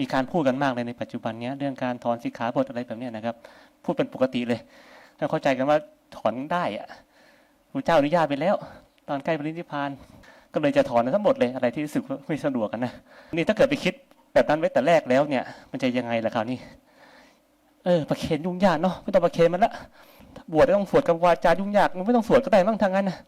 มีการพูดกันมากเลยในปัจจุบันเนี้ยเรื่องการถอนสิกขาบทอะไรแบบนี้นะครับ พูดเป็นปกติเลยถ้าเข้าใจกันว่าถอนได้อะพระเจ้าอนุญาตไปแล้ว ตอนใกล้ปรินิพาน ก็เลยจะถอนทั้งหมดเลยอะไรที่รู้สึกว่าไม่สะดวกกันนะนี่ถ้าเกิดไปคิดแบบนั้นไว้แต่แรกแล้วเนี่ย มันจะยังไงล่ะคราวนี้ เออประเคนยุ่งยากเนาะไม่ต้องประเคนมันละบวชต้องสวดกับวาจายุ่งยากมันไม่ต้องสวดก็ได้บ้างทางนั้นนะ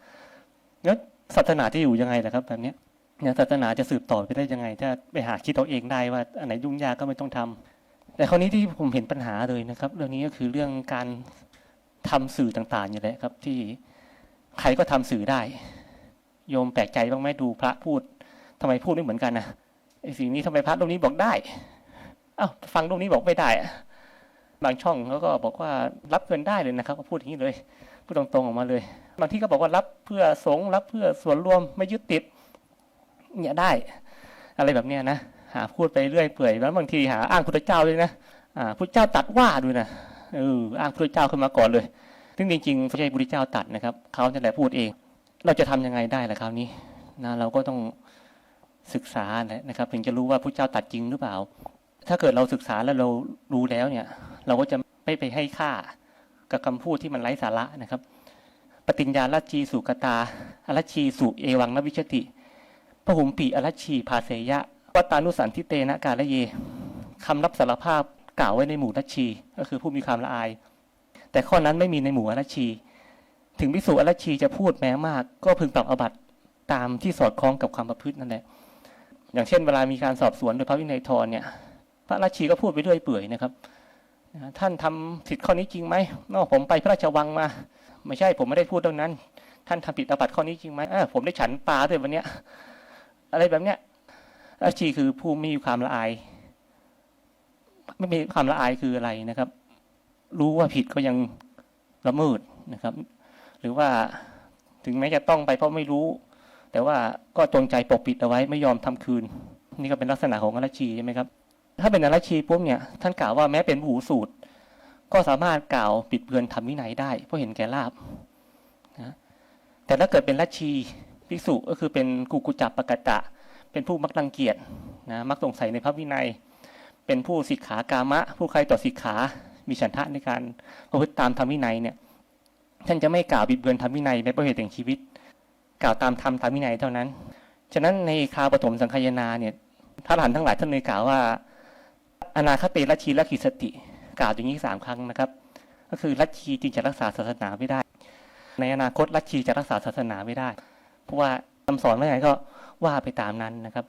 งั้นศาสนาจะอยู่ยังไงล่ะครับแบบนี้ เนี่ยศาสนาจะสืบต่อไปได้ยังไง ถ้าไปหาคิดเอาเองได้ว่าอันไหนยุ่งยากก็ไม่ต้องทำแต่คราวนี้ที่ผมเห็นปัญหาเลยนะครับ เรื่องนี้ก็คือเรื่องการทำสื่อต่างๆอย่างไรครับ ที่ใครก็ทำสื่อได้ โยมแปลกใจบ้างไหมดูพระพูดทำไมพูดไม่เหมือนกันนะไอ้สิ่งนี้ทำไมพระรูปนี้บอกได้เอ้าฟังรูปนี้บอกไม่ได้บางช่องเขาก็บอกว่ารับเงินได้เลยนะครับก็พูดอย่างนี้เลยพูดตรงๆออกมาเลย บางที่ก็บอกว่ารับเพื่อสงฆ์รับเพื่อส่วนรวมไม่ยึดติด เนี่ยได้ อะไรแบบเนี้ยนะหาพูดไปเรื่อยเปื่อยแล้วบางทีหาอ้างพุทธเจ้าด้วยนะอ่าพุทธเจ้าตัดว่าด้วยนะเอออ้างพุทธเจ้าขึ้นมาก่อนเลยซึ่งจริงๆไม่ใช่พุทธเจ้าตัดนะครับเขาจะแหละพูดเอง เราจะทำยังไงได้ล่ะคราวนี้นะเราก็ต้องศึกษานะครับ ถึงจะรู้ว่าพระเจ้าตัดจริงหรือเปล่า ถ้าเกิดเราศึกษาแล้วเรารู้แล้วเนี่ย เราก็จะไม่ไปให้ค่ากับคำพูดที่มันไร้สาระนะครับ ปฏิญญาลัชีสุกตาอลัชชีสุเอวังนวิชติ พระหุมปีอลัชีภาเสยะวัตานุสันทิเตนะกาละเยคำรับสารภาพกล่าวไว้ในหมู่ลัชี ก็คือผู้มีความละอาย แต่ข้อนั้นไม่มีในหมู่อลัชี ถึงพิสูจอรัชีจะพูดแม้มาก ก็พึงปรับอบัตตามที่สอดคล้องกับความประพฤตินั่นแหละอย่างเช่นเวลามีการสอบสวนโดยพระวินัยทรเนี่ย พระราชีก็พูดไปเรื่อยเปื่อยนะครับท่านทำผิดข้อนี้จริงไหมนอกผมไปพระราชวังมา ไม่ใช่ผมไม่ได้พูดตรงนั้น ท่านทำผิดอาบัติข้อนี้จริงไหมเออผมได้ฉันปลาด้วยวันเนี้ย อะไรแบบเนี้ยราชีคือผู้ไม่มีความละอาย ไม่มีความละอายคืออะไรนะครับ รู้ว่าผิดก็ยังละเมิดนะครับ หรือว่าถึงแม้จะต้องไปเพราะไม่รู้ แต่ว่าก็จงใจปกปิดเอาไว้ไม่ยอมทำคืน นี่ก็เป็นลักษณะของอรชีใช่ไหมครับ ถ้าเป็นอรชีปุ๊บเนี่ย ท่านกล่าวว่าแม้เป็นหูสูตร ก็สามารถกล่าวปิดเบือนทำวินัยได้ เพราะเห็นแก่ลาบนะแต่ถ้าเกิดเป็นลัชี ภิกษุก็คือเป็นกุกุจับปกตะ เป็นผู้มักรังเกียจนะมักสงสัยในพระวินัย เป็นผู้สิกขากามะ ผู้ใครต่อสิกขา มีฉันทะในการประพฤติตามธรรมวินัยเนี่ยท่านจะไม่กล่าวบิดเบือนธรรมวินัยในประเหตุแห่งชีวิต กล่าวตามธรรมธรรมวินัยเท่านั้น ฉะนั้นในคาปฐมสังคายนาเนี่ยพระอรหันทั้งหลายท่านเลยกล่าวว่า อนาคติลัทธิและขีสติ กล่าวอย่างนี้สามครั้งนะครับ ก็คือลัทธิจึงจะรักษาศาสนาไม่ได้ ในอนาคตลัทธิจะรักษาศาสนาไม่ได้ ว่าคำสอนว่าไงก็ว่าไปตามนั้นนะครับ